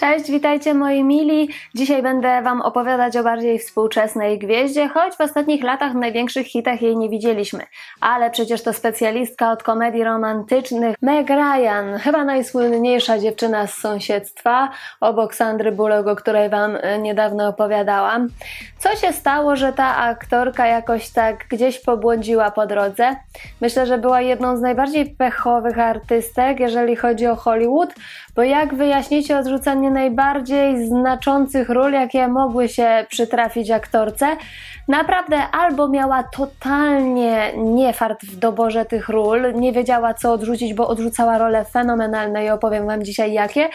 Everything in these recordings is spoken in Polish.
Cześć, witajcie moi mili. Dzisiaj będę Wam opowiadać o bardziej współczesnej gwieździe, choć w ostatnich latach w największych hitach jej nie widzieliśmy. Ale przecież to specjalistka od komedii romantycznych, Meg Ryan, chyba najsłynniejsza dziewczyna z sąsiedztwa, obok Sandry Bullock, o której Wam e, niedawno opowiadałam. Co się stało, że ta aktorka jakoś tak gdzieś pobłądziła po drodze? Myślę, że była jedną z najbardziej pechowych artystek, jeżeli chodzi o Hollywood, bo jak wyjaśnicie odrzucenie najbardziej znaczących ról, jakie mogły się przytrafić aktorce, naprawdę albo miała totalnie niefart w doborze tych ról, nie wiedziała co odrzucić, bo odrzucała role fenomenalne i opowiem Wam dzisiaj jakie,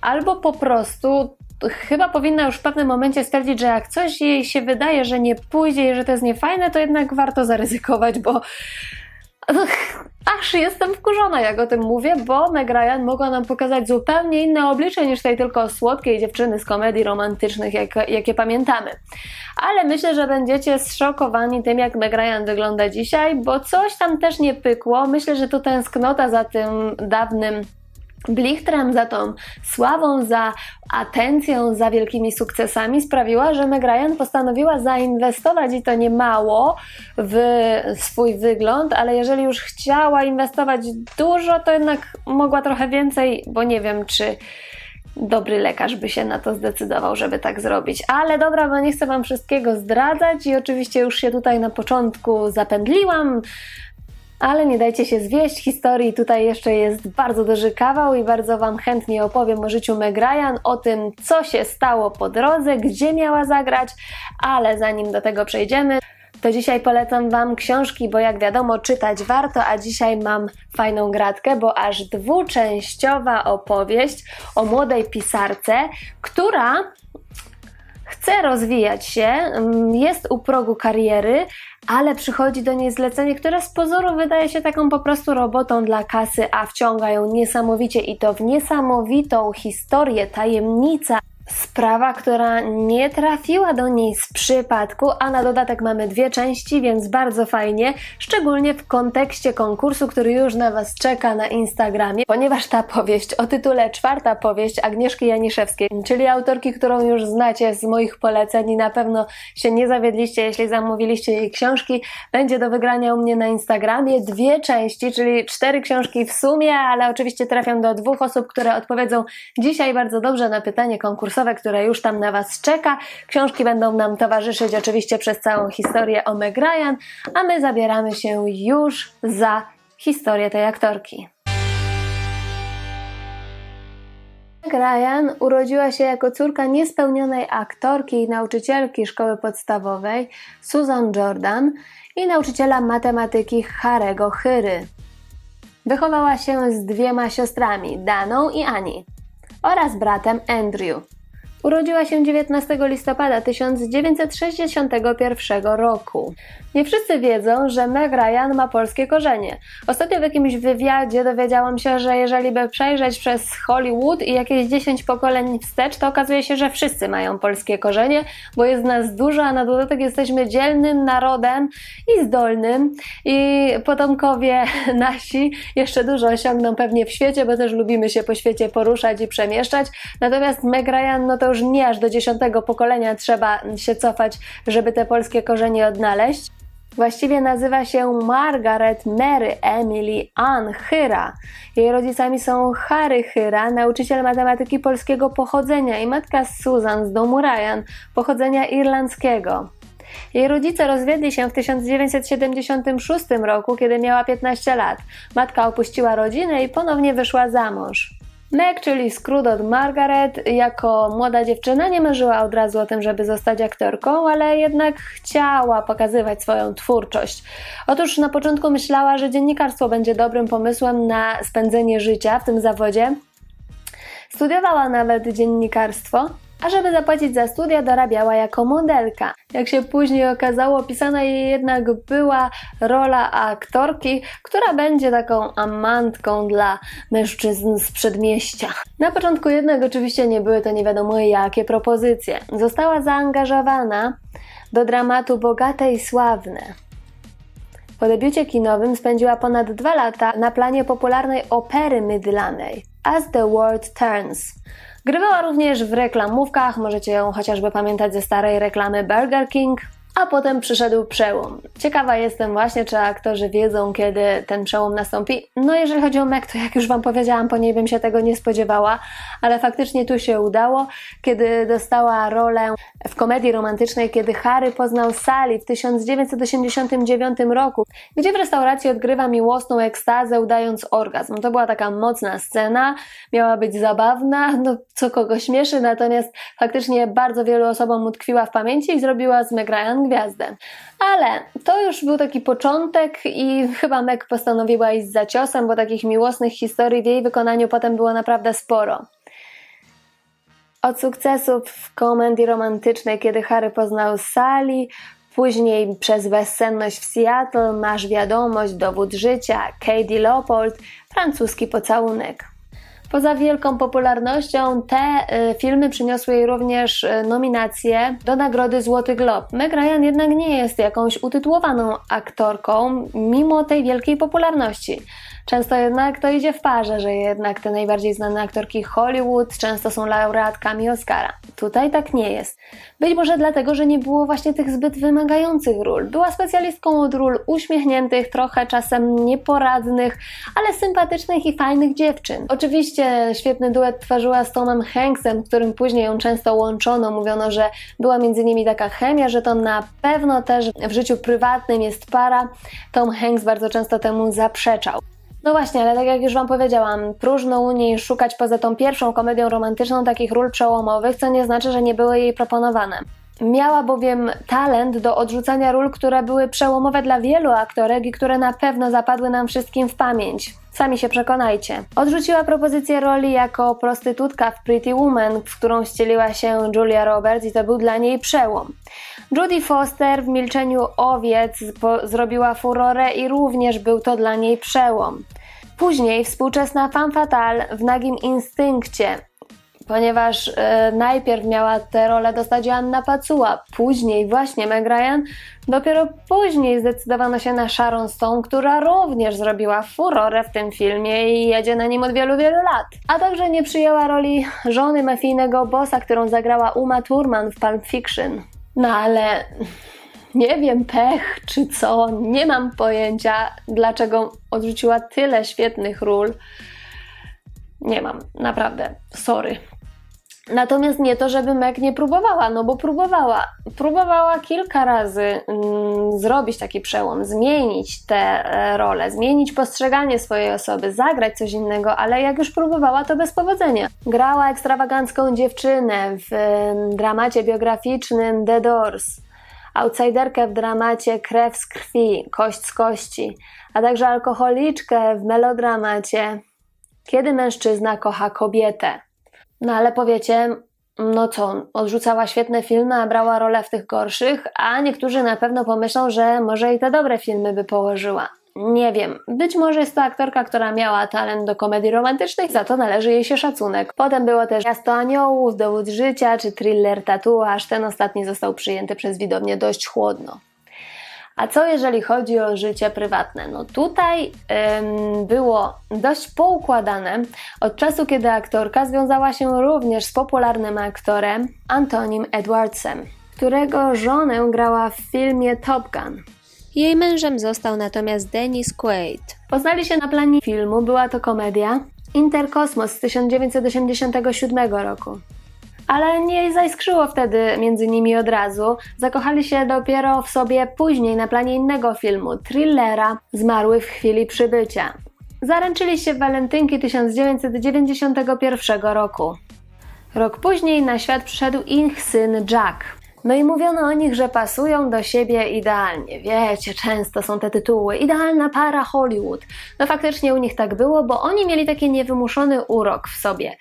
albo po prostu chyba powinna już w pewnym momencie stwierdzić, że jak coś jej się wydaje, że nie pójdzie i że to jest niefajne, to jednak warto zaryzykować, bo aż jestem wkurzona, jak o tym mówię, bo Meg Ryan mogła nam pokazać zupełnie inne oblicze niż tej tylko słodkiej dziewczyny z komedii romantycznych, jak, jakie pamiętamy. Ale myślę, że będziecie zszokowani tym, jak Meg Ryan wygląda dzisiaj, bo coś tam też nie pykło. Myślę, że to tęsknota za tym dawnym blichtrem, za tą sławą, za atencją, za wielkimi sukcesami sprawiła, że Meg Ryan postanowiła zainwestować i to nie mało w swój wygląd, ale jeżeli już chciała inwestować dużo, to jednak mogła trochę więcej, bo nie wiem, czy dobry lekarz by się na to zdecydował, żeby tak zrobić. Ale dobra, bo nie chcę Wam wszystkiego zdradzać i oczywiście już się tutaj na początku zapędliłam. Ale nie dajcie się zwieść historii, tutaj jeszcze jest bardzo duży kawał i bardzo Wam chętnie opowiem o życiu Meg Ryan, o tym, co się stało po drodze, gdzie miała zagrać, ale zanim do tego przejdziemy, to dzisiaj polecam Wam książki, bo jak wiadomo, czytać warto, a dzisiaj mam fajną gratkę, bo aż dwuczęściowa opowieść o młodej pisarce, która chce rozwijać się, mm, jest u progu kariery, ale przychodzi do niej zlecenie, które z pozoru wydaje się taką po prostu robotą dla kasy, a wciąga ją niesamowicie i to w niesamowitą historię, tajemnica Sprawa, która nie trafiła do niej z przypadku, a na dodatek mamy dwie części, więc bardzo fajnie, szczególnie w kontekście konkursu, który już na Was czeka na Instagramie, ponieważ ta powieść o tytule Czwarta powieść Agnieszki Janiszewskiej, czyli autorki, którą już znacie z moich poleceń i na pewno się nie zawiedliście, jeśli zamówiliście jej książki, będzie do wygrania u mnie na Instagramie. Dwie części, czyli cztery książki w sumie, ale oczywiście trafią do dwóch osób, które odpowiedzą dzisiaj bardzo dobrze na pytanie konkursowe które już tam na Was czeka. Książki będą nam towarzyszyć oczywiście przez całą historię o Meg Ryan, a my zabieramy się już za historię tej aktorki. Ryan urodziła się jako córka niespełnionej aktorki i nauczycielki szkoły podstawowej Susan Jordan i nauczyciela matematyki Harego Chyry. Wychowała się z dwiema siostrami, Daną i Ani, oraz bratem Andrew. Urodziła się 19 listopada 1961 roku. Nie wszyscy wiedzą, że Meg Ryan ma polskie korzenie. Ostatnio w jakimś wywiadzie dowiedziałam się, że jeżeli by przejrzeć przez Hollywood i jakieś 10 pokoleń wstecz, to okazuje się, że wszyscy mają polskie korzenie, bo jest nas dużo, a na dodatek jesteśmy dzielnym narodem i zdolnym i potomkowie nasi jeszcze dużo osiągną pewnie w świecie, bo też lubimy się po świecie poruszać i przemieszczać. Natomiast Meg Ryan, no to już nie aż do dziesiątego pokolenia trzeba się cofać, żeby te polskie korzenie odnaleźć. Właściwie nazywa się Margaret Mary Emily Ann Hyra. Jej rodzicami są Harry Hyra, nauczyciel matematyki polskiego pochodzenia i matka Susan z domu Ryan, pochodzenia irlandzkiego. Jej rodzice rozwiedli się w 1976 roku, kiedy miała 15 lat. Matka opuściła rodzinę i ponownie wyszła za mąż. Meg, czyli skrót od Margaret, jako młoda dziewczyna nie marzyła od razu o tym, żeby zostać aktorką, ale jednak chciała pokazywać swoją twórczość. Otóż na początku myślała, że dziennikarstwo będzie dobrym pomysłem na spędzenie życia w tym zawodzie. Studiowała nawet dziennikarstwo, a żeby zapłacić za studia, dorabiała jako modelka. Jak się później okazało, pisana jej jednak była rola aktorki, która będzie taką amantką dla mężczyzn z przedmieścia. Na początku jednak oczywiście nie były to nie wiadomo jakie propozycje. Została zaangażowana do dramatu Bogate i Sławne. Po debiucie kinowym spędziła ponad dwa lata na planie popularnej opery mydlanej As the World Turns. Grywała również w reklamówkach, możecie ją chociażby pamiętać ze starej reklamy Burger King. A potem przyszedł przełom. Ciekawa jestem właśnie, czy aktorzy wiedzą, kiedy ten przełom nastąpi. No, jeżeli chodzi o Meg, to jak już Wam powiedziałam, po niej bym się tego nie spodziewała, ale faktycznie tu się udało, kiedy dostała rolę w komedii romantycznej, kiedy Harry poznał Sally w 1989 roku, gdzie w restauracji odgrywa miłosną ekstazę, udając orgazm. To była taka mocna scena, miała być zabawna, no co kogo śmieszy, natomiast faktycznie bardzo wielu osobom utkwiła w pamięci i zrobiła z Meg Ryan gwiazdę. Ale to już był taki początek i chyba Meg postanowiła iść za ciosem, bo takich miłosnych historii w jej wykonaniu potem było naprawdę sporo. Od sukcesów w komedii romantycznej, kiedy Harry poznał Sally, później przez bezsenność w Seattle, Masz wiadomość, dowód życia, Katie Leopold, francuski pocałunek. Poza wielką popularnością, te y, filmy przyniosły jej również y, nominacje do nagrody Złoty Glob. Meg Ryan jednak nie jest jakąś utytułowaną aktorką, mimo tej wielkiej popularności. Często jednak to idzie w parze, że jednak te najbardziej znane aktorki Hollywood często są laureatkami Oscara. Tutaj tak nie jest. Być może dlatego, że nie było właśnie tych zbyt wymagających ról. Była specjalistką od ról uśmiechniętych, trochę czasem nieporadnych, ale sympatycznych i fajnych dziewczyn. Oczywiście świetny duet tworzyła z Tomem Hanksem, którym później ją często łączono. Mówiono, że była między nimi taka chemia, że to na pewno też w życiu prywatnym jest para. Tom Hanks bardzo często temu zaprzeczał. No właśnie, ale tak jak już Wam powiedziałam, próżno u niej szukać poza tą pierwszą komedią romantyczną takich ról przełomowych, co nie znaczy, że nie były jej proponowane. Miała bowiem talent do odrzucania ról, które były przełomowe dla wielu aktorek i które na pewno zapadły nam wszystkim w pamięć. Sami się przekonajcie. Odrzuciła propozycję roli jako prostytutka w Pretty Woman, w którą ścieliła się Julia Roberts i to był dla niej przełom. Judy Foster w Milczeniu Owiec zrobiła furorę i również był to dla niej przełom. Później współczesna femme fatale w Nagim Instynkcie, ponieważ e, najpierw miała tę rolę dostać Joanna Pacuła, później właśnie Meg Ryan, dopiero później zdecydowano się na Sharon Stone, która również zrobiła furorę w tym filmie i jedzie na nim od wielu, wielu lat. A także nie przyjęła roli żony mafijnego bossa, którą zagrała Uma Thurman w Pulp Fiction. No ale nie wiem, pech czy co, nie mam pojęcia, dlaczego odrzuciła tyle świetnych ról. Nie mam, naprawdę, sorry. Natomiast nie to, żeby Meg nie próbowała, no bo próbowała. Próbowała kilka razy mm, zrobić taki przełom, zmienić te e, role, zmienić postrzeganie swojej osoby, zagrać coś innego, ale jak już próbowała, to bez powodzenia. Grała ekstrawagancką dziewczynę w em, dramacie biograficznym The Doors, outsiderkę w dramacie Krew z krwi, Kość z kości, a także alkoholiczkę w melodramacie Kiedy mężczyzna kocha kobietę. No ale powiecie, no co, odrzucała świetne filmy, a brała rolę w tych gorszych, a niektórzy na pewno pomyślą, że może i te dobre filmy by położyła. Nie wiem, być może jest to aktorka, która miała talent do komedii romantycznych, za to należy jej się szacunek. Potem było też Miasto Aniołów, Dowód Życia czy thriller Tatuaż, ten ostatni został przyjęty przez widownię dość chłodno. A co jeżeli chodzi o życie prywatne? No tutaj ym, było dość poukładane od czasu, kiedy aktorka związała się również z popularnym aktorem Antonim Edwardsem, którego żonę grała w filmie Top Gun. Jej mężem został natomiast Dennis Quaid. Poznali się na planie filmu, była to komedia Interkosmos z 1987 roku. Ale nie zaiskrzyło wtedy między nimi od razu. Zakochali się dopiero w sobie później na planie innego filmu, thrillera Zmarły w chwili przybycia. Zaręczyli się w walentynki 1991 roku. Rok później na świat przyszedł ich syn Jack. No i mówiono o nich, że pasują do siebie idealnie. Wiecie, często są te tytuły. Idealna para Hollywood. No faktycznie u nich tak było, bo oni mieli taki niewymuszony urok w sobie.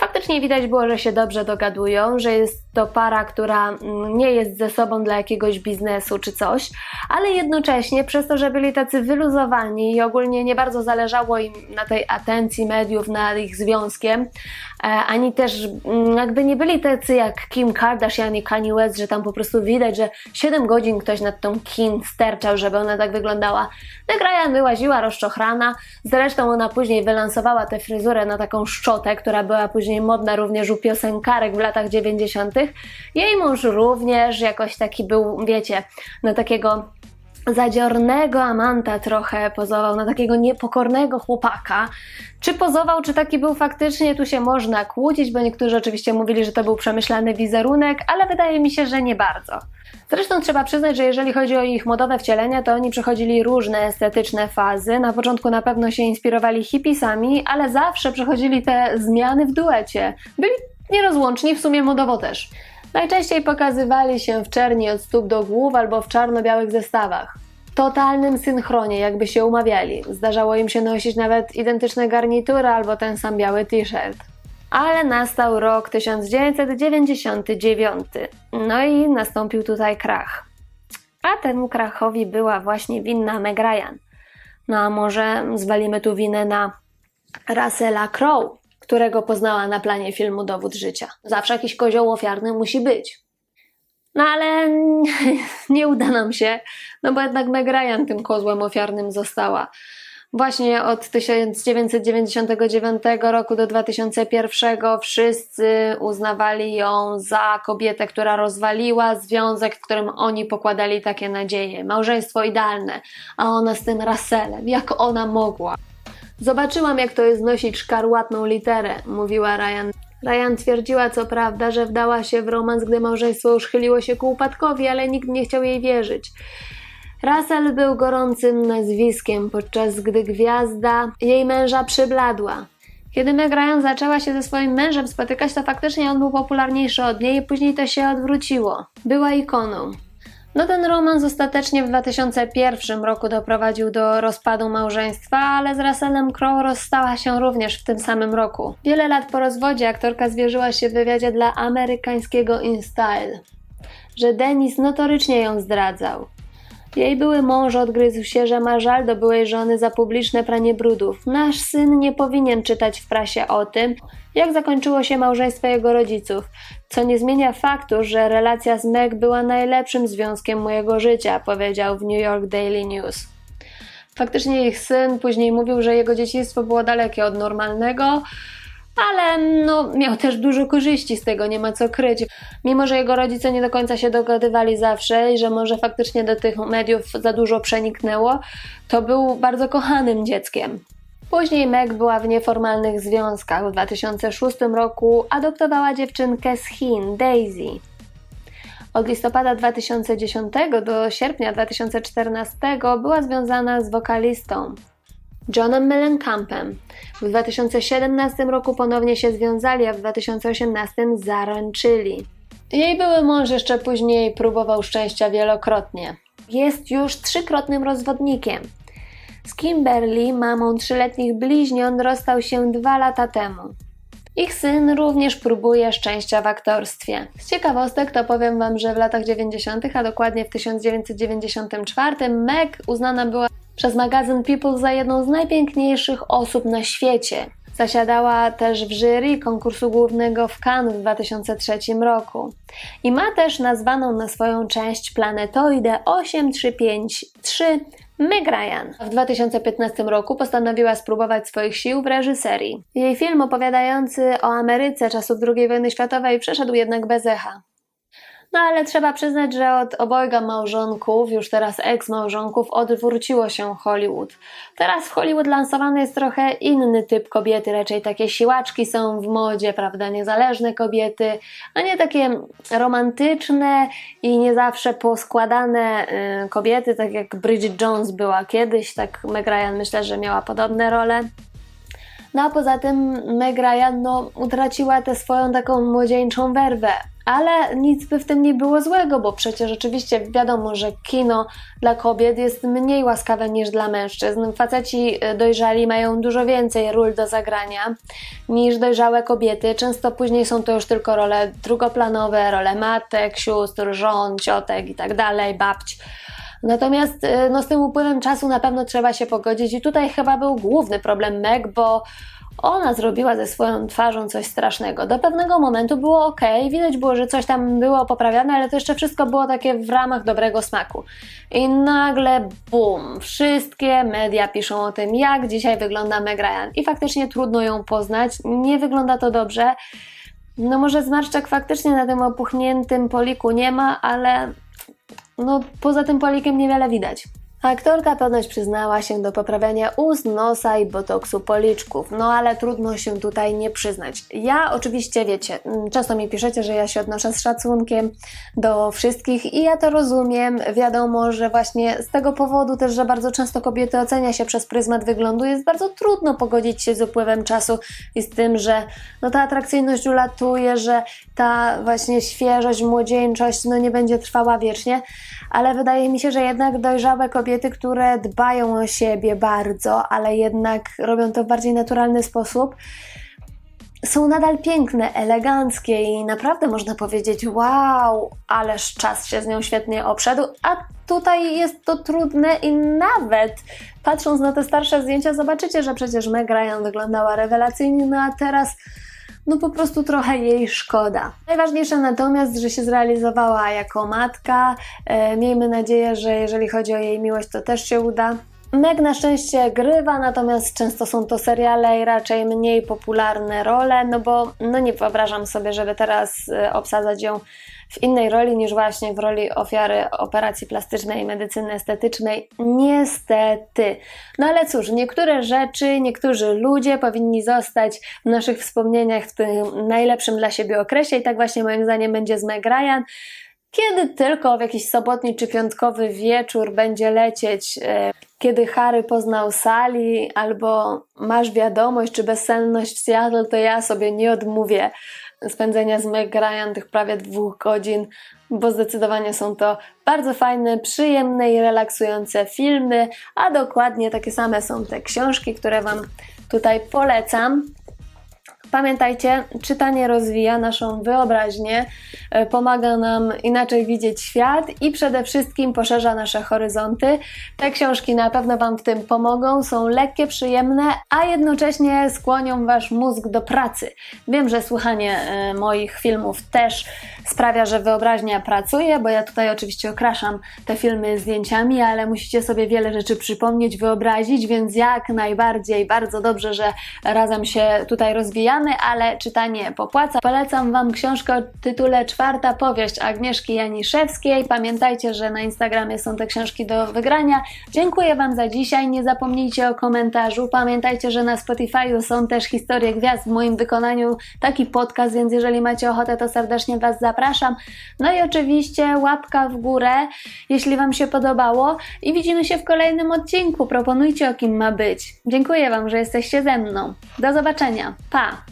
Faktycznie widać było, że się dobrze dogadują, że jest to para, która mm, nie jest ze sobą dla jakiegoś biznesu czy coś, ale jednocześnie przez to, że byli tacy wyluzowani i ogólnie nie bardzo zależało im na tej atencji mediów nad ich związkiem, e, ani też mm, jakby nie byli tacy jak Kim Kardashian i Kanye West, że tam po prostu widać, że 7 godzin ktoś nad tą kin sterczał, żeby ona tak wyglądała. Meg Ryan wyłaziła rozczochrana, zresztą ona później wylansowała tę fryzurę na taką szczotę, która była później modna również u piosenkarek w latach 90. Jej mąż również jakoś taki był, wiecie, na takiego zadziornego amanta trochę pozował, na takiego niepokornego chłopaka. Czy pozował, czy taki był faktycznie, tu się można kłócić, bo niektórzy oczywiście mówili, że to był przemyślany wizerunek, ale wydaje mi się, że nie bardzo. Zresztą trzeba przyznać, że jeżeli chodzi o ich modowe wcielenia, to oni przechodzili różne estetyczne fazy. Na początku na pewno się inspirowali hipisami, ale zawsze przechodzili te zmiany w duecie. Byli nierozłączni, w sumie modowo też. Najczęściej pokazywali się w czerni od stóp do głów albo w czarno-białych zestawach. W totalnym synchronie, jakby się umawiali. Zdarzało im się nosić nawet identyczne garnitury albo ten sam biały t-shirt. Ale nastał rok 1999. No i nastąpił tutaj krach. A temu krachowi była właśnie winna Meg Ryan. No a może zwalimy tu winę na Russella Crowe, którego poznała na planie filmu Dowód Życia. Zawsze jakiś kozioł ofiarny musi być. No ale nie uda nam się, no bo jednak Meg Ryan tym kozłem ofiarnym została. Właśnie od 1999 roku do 2001 wszyscy uznawali ją za kobietę, która rozwaliła związek, w którym oni pokładali takie nadzieje. Małżeństwo idealne, a ona z tym Russellem. Jak ona mogła? Zobaczyłam, jak to jest nosić szkarłatną literę, mówiła Ryan. Ryan twierdziła co prawda, że wdała się w romans, gdy małżeństwo już chyliło się ku upadkowi, ale nikt nie chciał jej wierzyć. Russell był gorącym nazwiskiem, podczas gdy gwiazda jej męża przybladła. Kiedy Meg Ryan zaczęła się ze swoim mężem spotykać, to faktycznie on był popularniejszy od niej i później to się odwróciło. Była ikoną. No ten romans ostatecznie w 2001 roku doprowadził do rozpadu małżeństwa, ale z Russellem Crowe rozstała się również w tym samym roku. Wiele lat po rozwodzie aktorka zwierzyła się w wywiadzie dla amerykańskiego InStyle, że Denis notorycznie ją zdradzał. Jej były mąż odgryzł się, że ma żal do byłej żony za publiczne pranie brudów. Nasz syn nie powinien czytać w prasie o tym, jak zakończyło się małżeństwo jego rodziców, co nie zmienia faktu, że relacja z Meg była najlepszym związkiem mojego życia, powiedział w New York Daily News. Faktycznie ich syn później mówił, że jego dzieciństwo było dalekie od normalnego, ale no, miał też dużo korzyści z tego, nie ma co kryć. Mimo, że jego rodzice nie do końca się dogadywali zawsze i że może faktycznie do tych mediów za dużo przeniknęło, to był bardzo kochanym dzieckiem. Później Meg była w nieformalnych związkach. W 2006 roku adoptowała dziewczynkę z Chin, Daisy. Od listopada 2010 do sierpnia 2014 była związana z wokalistą Johnem Mellencampem. W 2017 roku ponownie się związali, a w 2018 zaręczyli. Jej były mąż jeszcze później próbował szczęścia wielokrotnie. Jest już trzykrotnym rozwodnikiem. Z Kimberly, mamą trzyletnich bliźniąt, rozstał się dwa lata temu. Ich syn również próbuje szczęścia w aktorstwie. Z ciekawostek to powiem Wam, że w latach 90., a dokładnie w 1994, Meg uznana była przez magazyn People za jedną z najpiękniejszych osób na świecie. Zasiadała też w jury konkursu głównego w Cannes w 2003 roku. I ma też nazwaną na swoją część planetoidę 8353 Meg Ryan. W 2015 roku postanowiła spróbować swoich sił w reżyserii. Jej film opowiadający o Ameryce czasów II wojny światowej przeszedł jednak bez echa. No ale trzeba przyznać, że od obojga małżonków, już teraz ex-małżonków, odwróciło się Hollywood. Teraz w Hollywood lansowany jest trochę inny typ kobiety, raczej takie siłaczki są w modzie, prawda, niezależne kobiety, a nie takie romantyczne i nie zawsze poskładane y, kobiety, tak jak Bridget Jones była kiedyś, tak Meg Ryan myślę, że miała podobne role. No a poza tym Meg Ryan no, utraciła tę swoją taką młodzieńczą werwę. Ale nic by w tym nie było złego, bo przecież oczywiście wiadomo, że kino dla kobiet jest mniej łaskawe niż dla mężczyzn. Faceci y, dojrzali mają dużo więcej ról do zagrania niż dojrzałe kobiety. Często później są to już tylko role drugoplanowe, role matek, sióstr, żon, ciotek i tak babć. Natomiast y, no, z tym upływem czasu na pewno trzeba się pogodzić i tutaj chyba był główny problem Meg, bo Ona zrobiła ze swoją twarzą coś strasznego. Do pewnego momentu było ok, widać było, że coś tam było poprawiane, ale to jeszcze wszystko było takie w ramach dobrego smaku. I nagle bum, wszystkie media piszą o tym, jak dzisiaj wygląda Meg Ryan. I faktycznie trudno ją poznać, nie wygląda to dobrze. No może zmarszczek faktycznie na tym opuchniętym poliku nie ma, ale no poza tym polikiem niewiele widać. Aktorka ponoć przyznała się do poprawiania ust, nosa i botoksu policzków, no ale trudno się tutaj nie przyznać. Ja oczywiście, wiecie, mm, często mi piszecie, że ja się odnoszę z szacunkiem do wszystkich i ja to rozumiem. Wiadomo, że właśnie z tego powodu też, że bardzo często kobiety ocenia się przez pryzmat wyglądu, jest bardzo trudno pogodzić się z upływem czasu i z tym, że no ta atrakcyjność ulatuje, że ta właśnie świeżość, młodzieńczość no nie będzie trwała wiecznie, ale wydaje mi się, że jednak dojrzałe kobiety, które dbają o siebie bardzo, ale jednak robią to w bardziej naturalny sposób, są nadal piękne, eleganckie i naprawdę można powiedzieć: Wow, ależ czas się z nią świetnie obszedł. A tutaj jest to trudne i nawet patrząc na te starsze zdjęcia, zobaczycie, że przecież Meg Ryan wyglądała rewelacyjnie, no a teraz no po prostu trochę jej szkoda. Najważniejsze natomiast, że się zrealizowała jako matka. E, miejmy nadzieję, że jeżeli chodzi o jej miłość, to też się uda. Meg na szczęście grywa, natomiast często są to seriale i raczej mniej popularne role, no bo no nie wyobrażam sobie, żeby teraz e, obsadzać ją w innej roli niż właśnie w roli ofiary operacji plastycznej i medycyny estetycznej. Niestety. No ale cóż, niektóre rzeczy, niektórzy ludzie powinni zostać w naszych wspomnieniach w tym najlepszym dla siebie okresie i tak właśnie moim zdaniem będzie z Meg Ryan. Kiedy tylko w jakiś sobotni czy piątkowy wieczór będzie lecieć, e, kiedy Harry poznał Sally, albo masz wiadomość czy bezsenność w Seattle, to ja sobie nie odmówię spędzenia z Meg tych prawie dwóch godzin, bo zdecydowanie są to bardzo fajne, przyjemne i relaksujące filmy, a dokładnie takie same są te książki, które Wam tutaj polecam. Pamiętajcie, czytanie rozwija naszą wyobraźnię, e, pomaga nam inaczej widzieć świat i przede wszystkim poszerza nasze horyzonty. Te książki na pewno Wam w tym pomogą, są lekkie, przyjemne, a jednocześnie skłonią Wasz mózg do pracy. Wiem, że słuchanie e, moich filmów też sprawia, że wyobraźnia pracuje, bo ja tutaj oczywiście okraszam te filmy zdjęciami, ale musicie sobie wiele rzeczy przypomnieć, wyobrazić, więc jak najbardziej bardzo dobrze, że razem się tutaj rozwijamy, ale czytanie popłaca. Polecam Wam książkę o tytule Czwarta powieść Agnieszki Janiszewskiej. Pamiętajcie, że na Instagramie są te książki do wygrania. Dziękuję Wam za dzisiaj. Nie zapomnijcie o komentarzu. Pamiętajcie, że na Spotify'u są też historie gwiazd w moim wykonaniu, taki podcast, więc jeżeli macie ochotę, to serdecznie Was zapraszam. No i oczywiście łapka w górę, jeśli Wam się podobało i widzimy się w kolejnym odcinku. Proponujcie o kim ma być. Dziękuję Wam, że jesteście ze mną. Do zobaczenia. Pa!